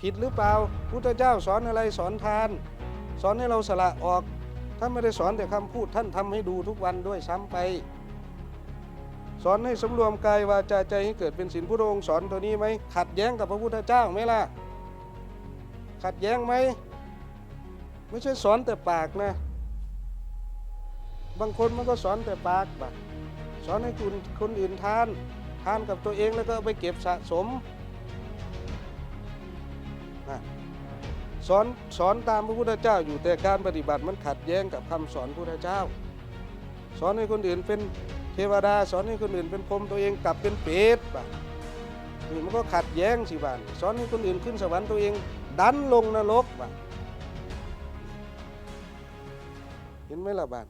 ผิดหรือเปล่าพุทธเจ้าสอนอะไรสอนทาน สอนให้เราสละออกท่านไม่ได้สอนแต่คำพูดท่านทำให้ดูทุกวันด้วยซ้ำไป สอนให้สำรวมกายวาจาใจให้เกิดเป็นศีลพระองค์สอนตัวนี้ไหมขัดแย้งกับพระพุทธเจ้าไหมล่ะ ขัดแย้งไหมไม่ใช่สอนแต่ปากนะ บางคนมันก็สอนแต่ปากบะสอนให้คุณคนอื่นทาน ทานกับตัวเองแล้วก็ไปเก็บสะสม นะสอนสอนตามพระพุทธเจ้าอยู่แต่การปฏิบัติมันขัดแย้งกับคำสอนพระพุทธเจ้า สอนให้คนอื่นเป็นเทวดา สอนให้คนอื่นเป็นพรหมตัวเองกลับเป็นเปรตบะนี่มันก็ขัดแย้งสิบ้านสอนให้คนอื่นขึ้นสวรรค์ตัวเอง ดันลงนรกบะเห็นไหมล่ะบ้าน